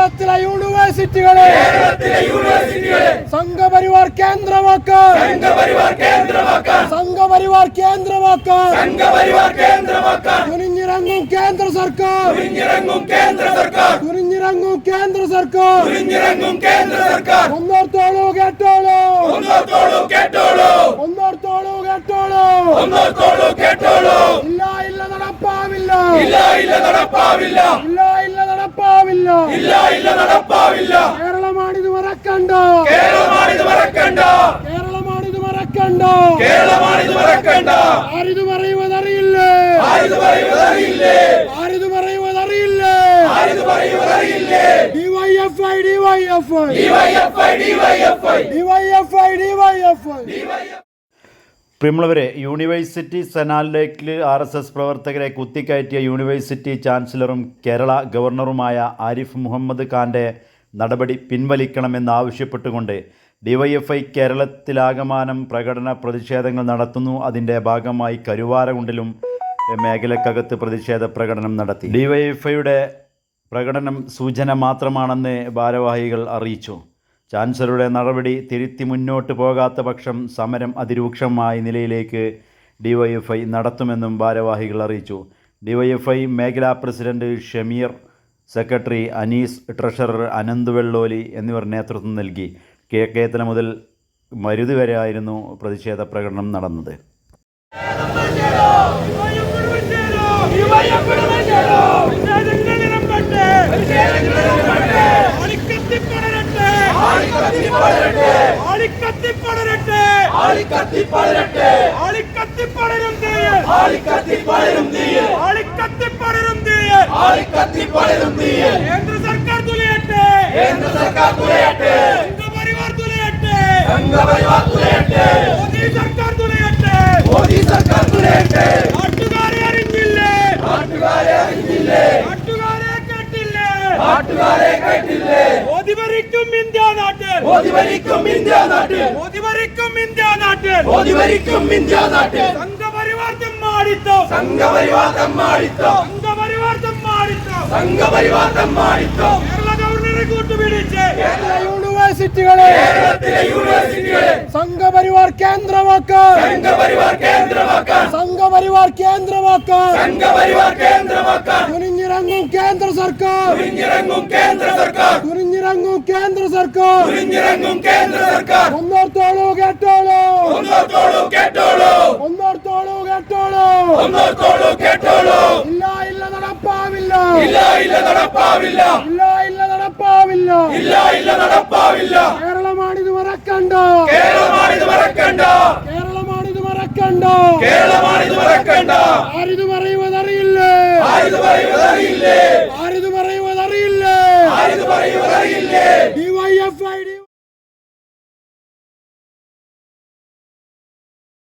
കേരളത്തിലെ യൂണിവേഴ്സിറ്റികളെ സംഘപരിവാർ കേന്ദ്രമാക്കാൻ സംഘപരിവാർ കേന്ദ്രമാക്കാൻ കുനിഞ്ഞിറങ്ങും കേന്ദ്ര സർക്കാർ കുനിഞ്ഞിറങ്ങും കേന്ദ്ര സർക്കാർ ഒന്നോർത്തോളൂ കേട്ടോളൂ ഒന്നോർത്തോളൂ കേട്ടോളൂ ഒന്നോർത്തോളൂ കേട്ടോളൂ ഒന്നോർത്തോളൂ കേട്ടോളൂ ഇല്ല ഇല്ല നടപ്പാവില്ല. ഇല്ല ഇല്ല നടപ്പാവില്ല ഇല്ല നടപ്പാവില്ല ഇല്ല ഇല്ല നടപ്പാവില്ല. കേരളമാണിത് മറക്കണ്ട. കേരളമാണിത് മറക്കണ്ട. കേരളമാണിത് മറക്കണ്ട. കേരളമാണിത് മറക്കണ്ട. ആരിത് പറയുവതറിയില്ലേ. ആരിത് പറയുവതറിയില്ലേ? ആരിത് പറയുവതറിയില്ലേ. ആരിത് പറയുവതറിയില്ലേ? DYFI DYFI. DYFI DYFI. DYFI DYFI. പ്രിയമുള്ളവരെ യൂണിവേഴ്സിറ്റി സെനാലിലേക്ക് ആർ എസ് എസ് പ്രവർത്തകരെ കുത്തിക്കയറ്റിയ യൂണിവേഴ്സിറ്റി ചാൻസലറും കേരള ഗവർണറുമായ ആരിഫ് മുഹമ്മദ് ഖാന്റെ നടപടി പിൻവലിക്കണമെന്നാവശ്യപ്പെട്ടുകൊണ്ട് ഡിവൈഎഫ്ഐ കേരളത്തിലാകമാനം പ്രകടന പ്രതിഷേധങ്ങൾ നടത്തുന്നു. അതിന്റെ ഭാഗമായി കരുവാരകുണ്ടിലും മേഖലക്കകത്ത് പ്രതിഷേധ പ്രകടനം നടത്തി. ഡിവൈഎഫ്ഐയുടെ പ്രകടനം സൂചന മാത്രമാണെന്ന് ഭാരവാഹികൾ അറിയിച്ചു. ചാൻസലറുടെ നടപടി തിരുത്തി മുന്നോട്ട് പോകാത്ത പക്ഷം സമരം അതിരൂക്ഷമായ നിലയിലേക്ക് ഡിവൈഎഫ്ഐ നടത്തുമെന്നും ഭാരവാഹികൾ അറിയിച്ചു. ഡിവൈഎഫ്ഐ മേഖലാ president Shameer secretary Anees treasurer Ananth Velloli എന്നിവർ നേതൃത്വം നൽകി. കിഴക്കേത്തല മുതൽ മരുതി വരെ ആയിരുന്നു പ്രതിഷേധ പ്രകടനം നടന്നത്. ആളിക്കത്തിപ്പടരട്ടെ. ആളിക്കത്തിപ്പടരും തീയൽ ആളിക്കത്തിപ്പടരും തീയൽ കേന്ദ്ര സർക്കാർ തുലയട്ടെ. കേന്ദ്ര സർക്കാർ തുലയട്ടെ. സംഘപരിവാർ തുലയട്ടെ. സംഘപരിവാർ തുലയട്ടെ. മോദി സർക്കാർ തുലയട്ടെ മോദി സർക്കാർ തുലയട്ടെ നാട്ടുകാരെ അറിഞ്ഞില്ലേ നാട്ടുകാരെ അറിഞ്ഞില്ലേ നാട്ടുകാരെ കേട്ടില്ലേ നാട്ടുകാരെ കേട്ടില്ലേ? മോദി ഭരിക്കും ഇന്ത്യ നാട്ടിൽ. മോദി ഭരിക്കും ഇന്ത്യ നാട്ടിൽ. മോദി ഭരിക്കും ഇന്ത്യ നാട്ടിൽ. മോദി ഭരിക്കും ഇന്ത്യ നാട്ടിൽ. സംഘപരിവാർ തെമ്മാടിത്തം സംഘപരിവാർ തമ്മാടിത്തം സംഘപരിവാർ തെമ്മാടിത്തം സംഘപരിവാർ തമ്മാടിത്തം കേരള ഗവർണറെ കൂട്ടുപിടിച്ച്. കേരള യൂണിവേഴ്സിറ്റികളെ സംഘപരിവാർ കേന്ദ്രമാക്കാൻ സംഘപരിവാർ കേന്ദ്രമാക്കാൻ സംഘപരിവാർ കേന്ദ്രമാക്കാൻ സംഘപരിവാർ കേന്ദ്രമാക്കാൻ കേന്ദ്ര സർക്കാർ കുനിഞ്ഞിറങ്ങും കേന്ദ്ര സർക്കാർ കുനിഞ്ഞിറങ്ങും കേന്ദ്ര സർക്കാർ. കുനിഞ്ഞിറങ്ങും കേന്ദ്ര സർക്കാർ. ഒന്നോർത്തോളൂ കേട്ടോളൂ. ഒന്നോർത്തോളൂ കേട്ടോളൂ. ഒന്നോർത്തോളൂ കേട്ടോളൂ. ഒന്നോർത്തോളൂ കേട്ടോളൂ. ഇല്ല ഇല്ല നടപ്പാവില്ല. ഇല്ല ഇല്ല നടപ്പാവില്ല. ഇല്ല ഇല്ല നടപ്പാവില്ല. ഇല്ല ഇല്ല നടപ്പാവില്ല. കേരളമാണിത് മറക്കണ്ട. കേരളമാണിത് മറക്കണ്ട. കേരളമാണിത് മറക്കണ്ട. കേരളമാണിത് മറക്കണ്ട. ആരിത് പറയുവതറിയില്ലേ? ആരിത് പറയുവതറിയില്ലേ? ആരിത് പറയുവതറിയില്ലേ? ആരിത് പറയുവതറിയില്ലേ? ഡിവൈഎഫ്ഐ